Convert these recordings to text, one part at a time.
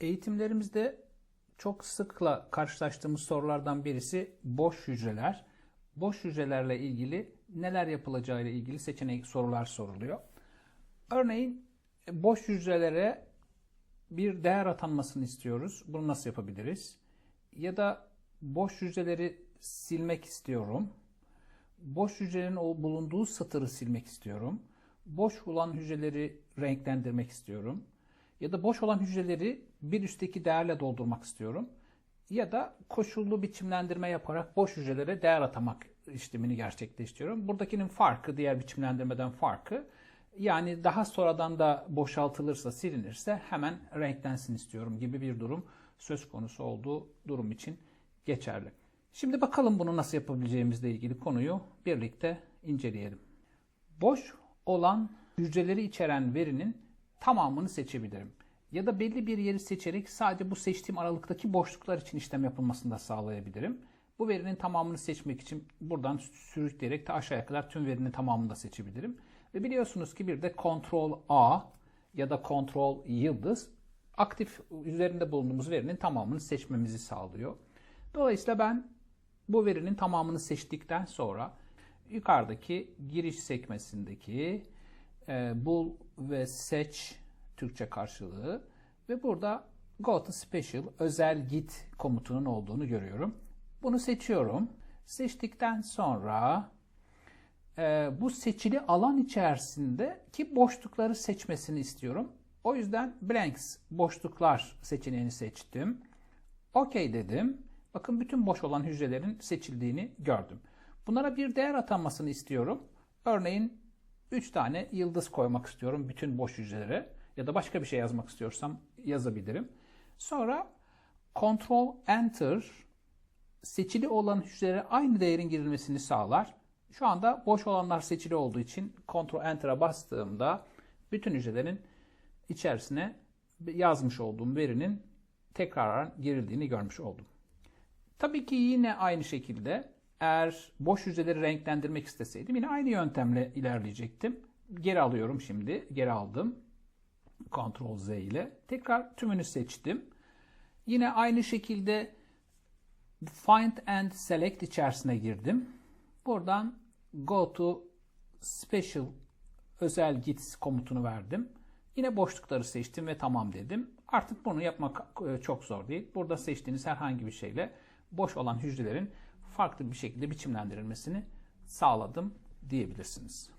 Eğitimlerimizde çok sıkla karşılaştığımız sorulardan birisi boş hücreler. Boş hücrelerle ilgili neler yapılacağı ile ilgili seçenek sorular soruluyor. Örneğin boş hücrelere bir değer atanmasını istiyoruz. Bunu nasıl yapabiliriz? Ya da boş hücreleri silmek istiyorum. Boş hücrenin o bulunduğu satırı silmek istiyorum. Boş olan hücreleri renklendirmek istiyorum. Ya da boş olan hücreleri bir üstteki değerle doldurmak istiyorum. Ya da koşullu biçimlendirme yaparak boş hücrelere değer atamak işlemini gerçekleştiriyorum. Buradakinin farkı, diğer biçimlendirmeden farkı yani daha sonradan da boşaltılırsa, silinirse hemen renklensin istiyorum gibi bir durum söz konusu olduğu durum için geçerli. Şimdi bakalım bunu nasıl yapabileceğimizle ilgili konuyu birlikte inceleyelim. Boş olan hücreleri içeren verinin tamamını seçebilirim. Ya da belli bir yeri seçerek sadece bu seçtiğim aralıktaki boşluklar için işlem yapılmasını da sağlayabilirim. Bu verinin tamamını seçmek için buradan sürükleyerek de aşağıya kadar tüm verinin tamamını da seçebilirim. Ve biliyorsunuz ki bir de Ctrl A ya da Ctrl yıldız aktif üzerinde bulunduğumuz verinin tamamını seçmemizi sağlıyor. Dolayısıyla ben bu verinin tamamını seçtikten sonra yukarıdaki giriş sekmesindeki e, bul ve seç Türkçe karşılığı ve burada go to special özel git komutunun olduğunu görüyorum. Bunu seçiyorum. Seçtikten sonra e, bu seçili alan içerisinde ki boşlukları seçmesini istiyorum. O yüzden blanks boşluklar seçeneğini seçtim. OK dedim. Bakın bütün boş olan hücrelerin seçildiğini gördüm. Bunlara bir değer atanmasını istiyorum. Örneğin 3 tane yıldız koymak istiyorum bütün boş hücrelere ya da başka bir şey yazmak istiyorsam yazabilirim. Sonra Ctrl Enter seçili olan hücrelere aynı değerin girilmesini sağlar. Şu anda boş olanlar seçili olduğu için Ctrl Enter'a bastığımda bütün hücrelerin içerisine yazmış olduğum verinin tekrar girildiğini görmüş oldum. Tabii ki yine aynı şekilde eğer boş hücreleri renklendirmek isteseydim yine aynı yöntemle ilerleyecektim. Geri alıyorum şimdi. Geri aldım. Ctrl Z ile. Tekrar tümünü seçtim. Yine aynı şekilde Find and Select içerisine girdim. Buradan Go to Special özel git komutunu verdim. Yine boşlukları seçtim ve tamam dedim. Artık bunu yapmak e, çok zor değil. Burada seçtiğiniz herhangi bir şeyle boş olan hücrelerin farklı bir şekilde biçimlendirilmesini sağladım diyebilirsiniz.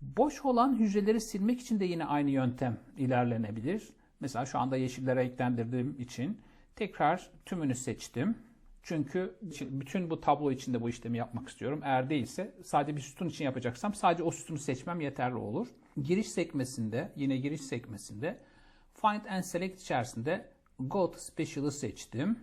Boş olan hücreleri silmek için de yine aynı yöntem ilerlenebilir. Mesela şu anda yeşille renklendirdiğim için tekrar tümünü seçtim. Çünkü bütün bu tablo içinde bu işlemi yapmak istiyorum. Eğer değilse sadece bir sütun için yapacaksam sadece o sütunu seçmem yeterli olur. Giriş sekmesinde, yine giriş sekmesinde Find and Select içerisinde Go to Special'ı seçtim.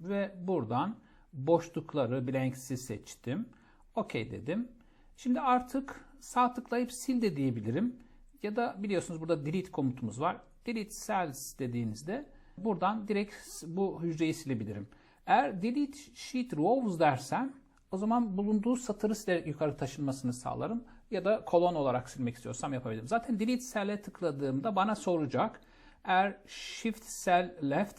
Ve buradan boşlukları, blanks'i seçtim. OK dedim. Şimdi artık sağ tıklayıp sil de diyebilirim. Ya da biliyorsunuz burada delete komutumuz var. Delete cells dediğinizde buradan direkt bu hücreyi silebilirim. Eğer delete sheet rows dersem o zaman bulunduğu satırı silerek yukarı taşınmasını sağlarım. Ya da kolon olarak silmek istiyorsam yapabilirim. Zaten delete cell'e tıkladığımda bana soracak. Eğer shift cell left,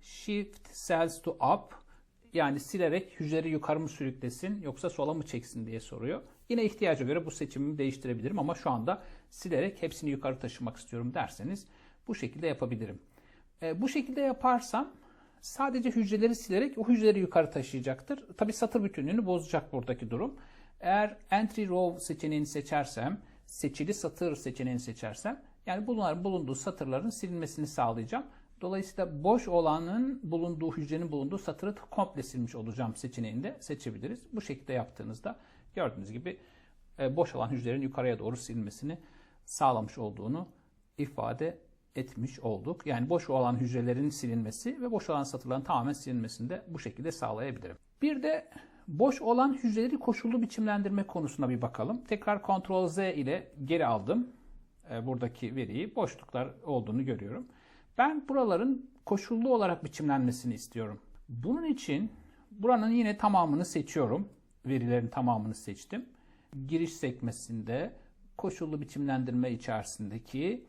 shift cells to up yani silerek hücreleri yukarı mı sürüklesin yoksa sola mı çeksin diye soruyor. Yine ihtiyaca göre bu seçimimi değiştirebilirim ama şu anda silerek hepsini yukarı taşımak istiyorum derseniz bu şekilde yapabilirim. E, bu şekilde yaparsam sadece hücreleri silerek o hücreleri yukarı taşıyacaktır. Tabi satır bütünlüğünü bozacak buradaki durum. Eğer entry row seçeneğini seçersem, seçili satır seçeneğini seçersem yani bunların bulunduğu satırların silinmesini sağlayacağım. Dolayısıyla boş olanın bulunduğu hücrenin bulunduğu satırı komple silmiş olacağım seçeneğinde seçebiliriz. Bu şekilde yaptığınızda gördüğünüz gibi e, boş olan hücrelerin yukarıya doğru silmesini sağlamış olduğunu ifade etmiş olduk. Yani boş olan hücrelerin silinmesi ve boş olan satırların tamamen silinmesini de bu şekilde sağlayabilirim. Bir de boş olan hücreleri koşullu biçimlendirme konusuna bir bakalım. Tekrar Ctrl Z ile geri aldım. E, buradaki veriyi boşluklar olduğunu görüyorum. Ben buraların koşullu olarak biçimlenmesini istiyorum. Bunun için buranın yine tamamını seçiyorum. Verilerin tamamını seçtim. Giriş sekmesinde koşullu biçimlendirme içerisindeki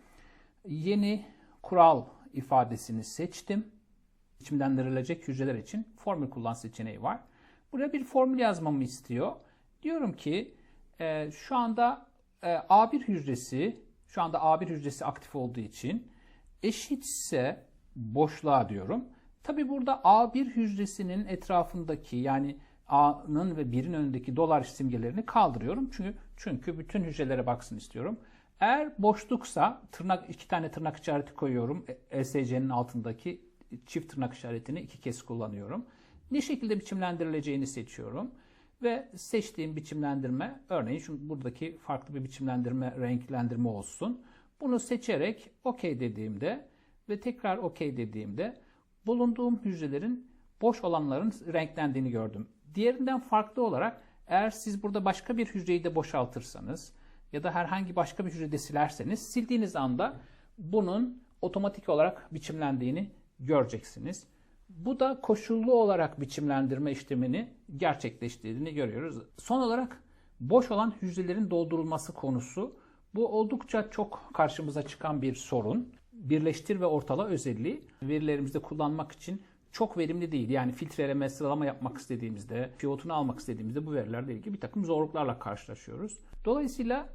yeni kural ifadesini seçtim. Biçimlendirilecek hücreler için formül kullan seçeneği var. Buraya bir formül yazmamı istiyor. Diyorum ki e, şu anda e, A1 hücresi, şu anda A1 hücresi aktif olduğu için eşitse boşluğa diyorum. Tabi burada A1 hücresinin etrafındaki yani A'nın ve 1'in önündeki dolar simgelerini kaldırıyorum. Çünkü çünkü bütün hücrelere baksın istiyorum. Eğer boşluksa tırnak iki tane tırnak işareti koyuyorum. ESC'nin altındaki çift tırnak işaretini iki kez kullanıyorum. Ne şekilde biçimlendirileceğini seçiyorum. Ve seçtiğim biçimlendirme, örneğin şu buradaki farklı bir biçimlendirme, renklendirme olsun. Bunu seçerek OK dediğimde ve tekrar OK dediğimde bulunduğum hücrelerin boş olanların renklendiğini gördüm. Diğerinden farklı olarak eğer siz burada başka bir hücreyi de boşaltırsanız ya da herhangi başka bir hücrede silerseniz sildiğiniz anda bunun otomatik olarak biçimlendiğini göreceksiniz. Bu da koşullu olarak biçimlendirme işlemini gerçekleştirdiğini görüyoruz. Son olarak boş olan hücrelerin doldurulması konusu. Bu oldukça çok karşımıza çıkan bir sorun. Birleştir ve ortala özelliği verilerimizde kullanmak için çok verimli değil. Yani filtreleme, sıralama yapmak istediğimizde, pivotunu almak istediğimizde bu verilerle ilgili bir takım zorluklarla karşılaşıyoruz. Dolayısıyla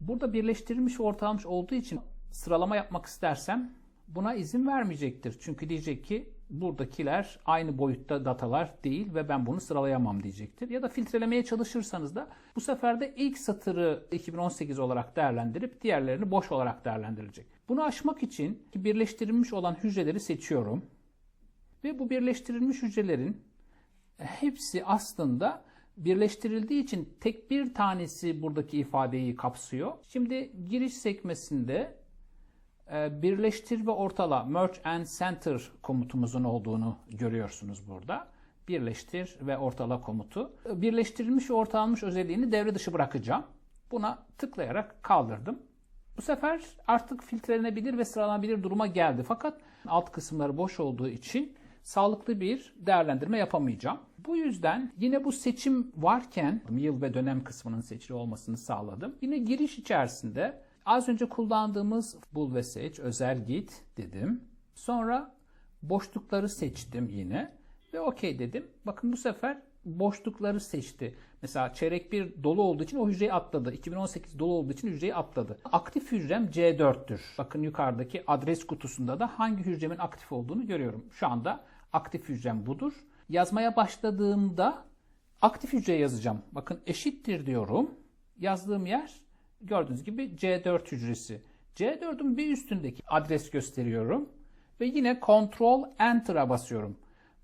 burada birleştirilmiş ve ortalanmış olduğu için sıralama yapmak istersem buna izin vermeyecektir. Çünkü diyecek ki buradakiler aynı boyutta datalar değil ve ben bunu sıralayamam diyecektir. Ya da filtrelemeye çalışırsanız da bu sefer de ilk satırı 2018 olarak değerlendirip diğerlerini boş olarak değerlendirilecek. Bunu aşmak için birleştirilmiş olan hücreleri seçiyorum. Ve bu birleştirilmiş hücrelerin hepsi aslında birleştirildiği için tek bir tanesi buradaki ifadeyi kapsıyor. Şimdi giriş sekmesinde birleştir ve ortala merge and center komutumuzun olduğunu görüyorsunuz burada. Birleştir ve ortala komutu. Birleştirilmiş ve ortalanmış özelliğini devre dışı bırakacağım. Buna tıklayarak kaldırdım. Bu sefer artık filtrelenebilir ve sıralanabilir duruma geldi. Fakat alt kısımları boş olduğu için sağlıklı bir değerlendirme yapamayacağım. Bu yüzden yine bu seçim varken yıl ve dönem kısmının seçili olmasını sağladım. Yine giriş içerisinde az önce kullandığımız bul ve seç, özel git dedim. Sonra boşlukları seçtim yine ve okey dedim. Bakın bu sefer boşlukları seçti. Mesela çeyrek bir dolu olduğu için o hücreyi atladı. 2018 dolu olduğu için hücreyi atladı. Aktif hücrem C4'tür. Bakın yukarıdaki adres kutusunda da hangi hücremin aktif olduğunu görüyorum. Şu anda aktif hücrem budur. Yazmaya başladığımda aktif hücre yazacağım. Bakın eşittir diyorum. Yazdığım yer gördüğünüz gibi C4 hücresi. C4'ün bir üstündeki adres gösteriyorum. Ve yine Ctrl Enter'a basıyorum.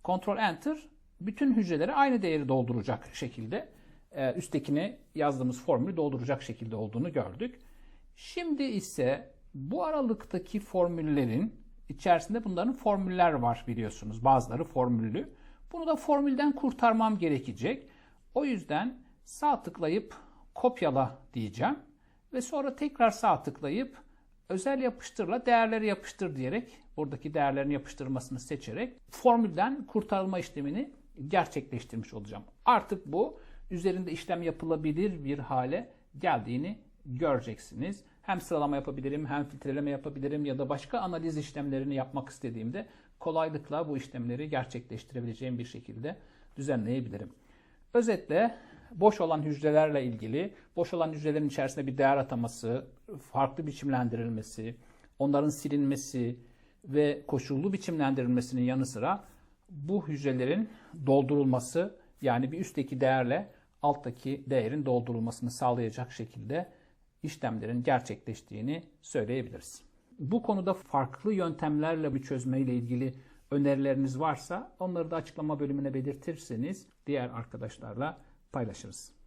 Ctrl Enter bütün hücreleri aynı değeri dolduracak şekilde e, üsttekini yazdığımız formülü dolduracak şekilde olduğunu gördük. Şimdi ise bu aralıktaki formüllerin içerisinde bunların formüller var biliyorsunuz. Bazıları formüllü. Bunu da formülden kurtarmam gerekecek. O yüzden sağ tıklayıp kopyala diyeceğim. Ve sonra tekrar sağ tıklayıp özel yapıştırla değerleri yapıştır diyerek buradaki değerlerin yapıştırmasını seçerek formülden kurtarılma işlemini gerçekleştirmiş olacağım. Artık bu üzerinde işlem yapılabilir bir hale geldiğini göreceksiniz. Hem sıralama yapabilirim, hem filtreleme yapabilirim ya da başka analiz işlemlerini yapmak istediğimde kolaylıkla bu işlemleri gerçekleştirebileceğim bir şekilde düzenleyebilirim. Özetle boş olan hücrelerle ilgili, boş olan hücrelerin içerisinde bir değer ataması, farklı biçimlendirilmesi, onların silinmesi ve koşullu biçimlendirilmesinin yanı sıra bu hücrelerin doldurulması yani bir üstteki değerle alttaki değerin doldurulmasını sağlayacak şekilde işlemlerin gerçekleştiğini söyleyebiliriz. Bu konuda farklı yöntemlerle bir çözmeyle ilgili önerileriniz varsa onları da açıklama bölümüne belirtirseniz diğer arkadaşlarla paylaşırız.